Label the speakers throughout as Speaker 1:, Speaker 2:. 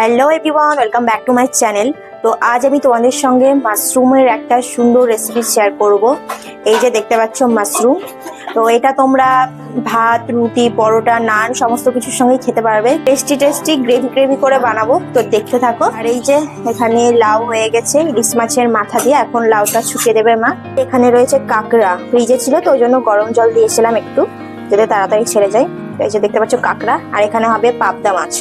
Speaker 1: Hello everyone welcome back to my channel তো আজ আমি তোমাদের সঙ্গে মাশরুমের একটা সুন্দর রেসিপি শেয়ার করব। এই যে দেখতে পাচ্ছ মাশরুম। তো এটা তোমরা ভাত, রুটি, পরোটা, নান সমস্ত কিছুর সঙ্গেই খেতে পারবে। টেস্টি টেস্টি গ্রেভি গ্রেভি করে বানাবো। তো দেখতে থাকো। আর এই যে এখানে লাউ হয়ে গেছে, ইলিশ মাছের মাথা দিয়ে। এখন লাউটা শুকিয়ে দেবে মা। এখানে রয়েছে কাঁকড়া। ফ্রিজে ছিল তো, ওই জন্য গরম জল দিয়েছিলাম একটু। যাতে তাড়াতাড়ি ছেড়ে যায়। এই যে দেখতে পাচ্ছ কাঁকড়া। আর এখানে হবে পাবদা মাছ।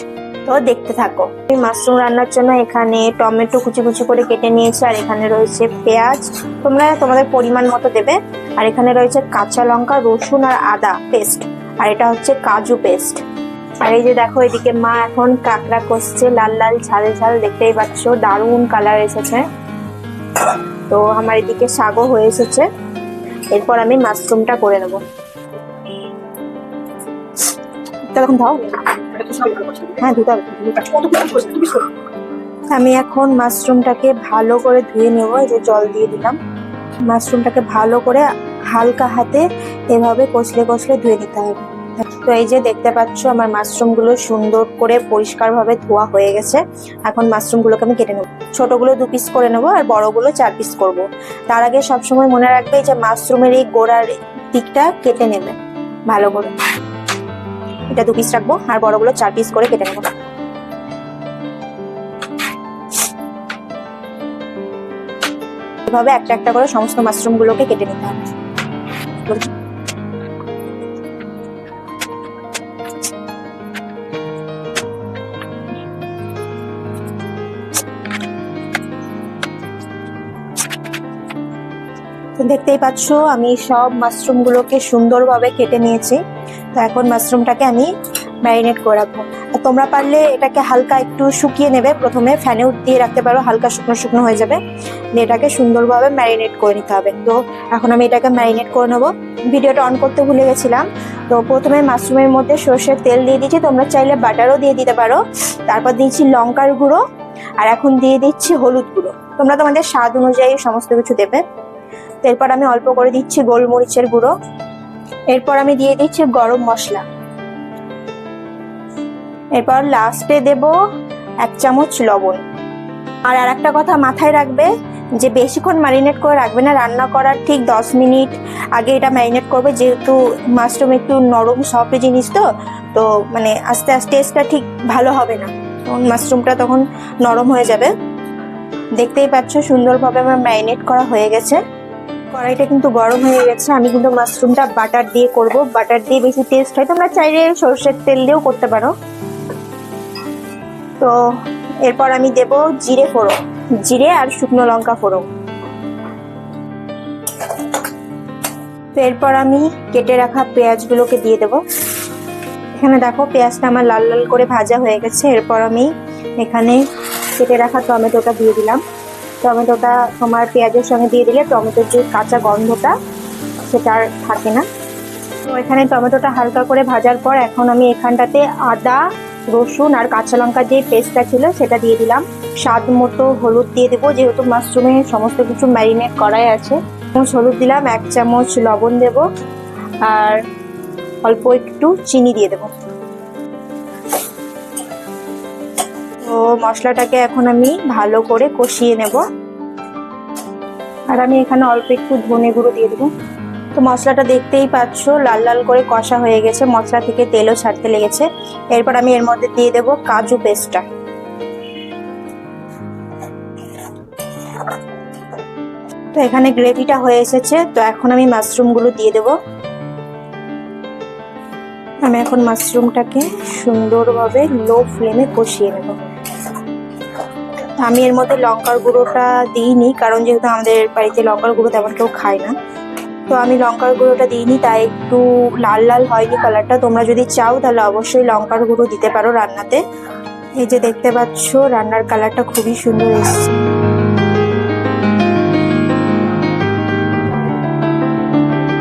Speaker 1: তো দেখতে থাকো। মাশরুম রান্নার জন্য এখানে টমেটো কুচি কুচি করে কেটে নিয়েছি, আর এখানে রয়েছে পেঁয়াজ। তোমরা তোমাদের পরিমাণ মতো দেবে। আর এখানে রয়েছে কাঁচা লঙ্কা, রসুন আর আদা পেস্ট। আর এটা হচ্ছে কাজু পেস্ট। আর এই যে দেখো, এদিকে মা এখন কাঁকড়া কষছে, লাল লাল ঝাল ঝাল দেখতেই পাচ্ছ, দারুণ কালার এসেছে। তো আমার এদিকে শাকও হয়ে এসেছে। এরপর আমি মাশরুমটা করে নেব। তখন দাও। হ্যাঁ ধুতে হবে। আমি এখন মাশরুমটাকে ভালো করে ধুয়ে নেব এই যে জল দিয়ে দিলাম। মাশরুমটাকে ভালো করে হালকা হাতে এভাবে কষলে কষলে ধুয়ে দিতে হবে। তো এই যে দেখতে পাচ্ছ আমার মাশরুমগুলো সুন্দর করে পরিষ্কারভাবে ধোয়া হয়ে গেছে। এখন মাশরুমগুলোকে আমি কেটে নেব। ছোটগুলো দু পিস করে নেব আর বড়গুলো চার পিস করব। তার আগে সবসময় মনে রাখবে যে মাশরুমের এই গোড়ার দিকটা কেটে নেবে ভালো করে। এটা দু পিস রাখব, আর বড়গুলো চার পিস করে কেটে নেব। এভাবে একটা একটা করে সমস্ত মাশরুম গুলোকে কেটে নিতে হবে। দেখতেই পাচ্ছ, আমি সব মাশরুম গুলোকে সুন্দরভাবে কেটে নিয়েছি। তো এখন মাশরুমটাকে আমি ম্যারিনেট করে রাখব। আর তোমরা পারলে এটাকে হালকা একটু শুকিয়ে নেবে। প্রথমে ফ্যানে দিয়ে রাখতে পারো, হালকা শুকনো শুকনো হয়ে যাবে। দিয়ে এটাকে সুন্দরভাবে ম্যারিনেট করে নিতে হবে। তো এখন আমি এটাকে ম্যারিনেট করে নেব। ভিডিওটা অন করতে ভুলে গেছিলাম। তো প্রথমে মাশরুমের মধ্যে সর্ষের তেল দিয়ে দিচ্ছি। তোমরা চাইলে বাটারও দিয়ে দিতে পারো। তারপর দিয়েছি লঙ্কার গুঁড়ো। আর এখন দিয়ে দিচ্ছি হলুদ গুঁড়ো। তোমরা তোমাদের স্বাদ অনুযায়ী সমস্ত কিছু দেবে। এরপর আমি অল্প করে দিচ্ছি গোলমরিচের গুঁড়ো। এরপর আমি দিয়ে দিচ্ছি গরম মশলা। এরপর লাস্টে দেব এক চামচ লবণ। আর আর একটা কথা মাথায় রাখবে যে বেশিক্ষণ ম্যারিনেট করে রাখবে না, রান্না করার ঠিক দশ মিনিট আগে এটা ম্যারিনেট করবে, যেহেতু মাশরুম একটু নরম সফট জিনিস তো তো মানে আস্তে আস্তে টেস্টটা ঠিক ভালো হবে না। তখন মাশরুমটা তখন নরম হয়ে যাবে। দেখতেই পাচ্ছ সুন্দরভাবে আমার ম্যারিনেট করা হয়ে গেছে। কড়াইটা কিন্তু গরম হয়ে গেছে। আমি কিন্তু মাশরুমটা বাটার দিয়ে করব। বাটার দিয়ে বেশি টেস্ট হয় তোমরা চাইলে সর্ষের তেল দিয়েও করতে পারো। তো, এরপর আমি দেব জিরে ফোড়ন। জিরে আর শুকনো লঙ্কা ফোড়ন। এরপর আমি কেটে রাখা পেঁয়াজগুলোকে দিয়ে দেব। এখানে দেখো, পেঁয়াজটা আমার লাল লাল করে ভাজা হয়ে গেছে। এরপর আমি এখানে কেটে রাখা টমেটোটা দিয়ে দিলাম। টমেটোটা তোমার পেঁয়াজের সঙ্গে দিয়ে দিলে টমেটোর যে কাঁচা গন্ধটা সেটা আর থাকে না। তো এখানে টমেটোটা হালকা করে ভাজার পর এখন আমি এখানটাতে আদা, রসুন আর কাঁচা লঙ্কার যে পেস্টটা ছিল সেটা দিয়ে দিলাম। স্বাদ মতো হলুদ দিয়ে দেবো, যেহেতু মাশরুমে সমস্ত কিছু ম্যারিনেট করাই আছে। চামচ হলুদ দিলাম, এক চামচ লবণ দেব আর অল্প একটু চিনি দিয়ে দেবো। তো মশলাটাকে এখন আমি ভালো করে কষিয়ে নেব। আর আমি এখানে অল্প একটু ধনে গুঁড়ো দিয়ে দেবো। তো মশলাটা দেখতেই পাচ্ছ, লাল লাল করে কষা হয়ে গেছে, মশলা থেকে তেলও ছাড়তে লেগেছে। এরপর আমি এর মধ্যে দিয়ে দেবো কাজু পেস্টটা। তো এখানে গ্রেভিটা হয়ে এসেছে, তো এখন আমি মাশরুমগুলো দিয়ে দেবো। আমি এখন মাশরুমটাকে সুন্দরভাবে লো ফ্লেমে কষিয়ে নেব। আমি এর মধ্যে লঙ্কার গুঁড়োটা দিইনি, কারণ যেহেতু আমাদের বাড়িতে লঙ্কার গুঁড়ো তেমন কেউ খায় না। তো আমি লঙ্কার গুঁড়োটা দিইনি, তাই একটু লাল লাল হয়নি কালারটা তোমরা যদি চাও, তাহলে অবশ্যই লঙ্কার গুঁড়ো দিতে পারো রান্নাতে। এই যে দেখতে পাচ্ছ, রান্নার কালারটা খুবই সুন্দর এসেছে।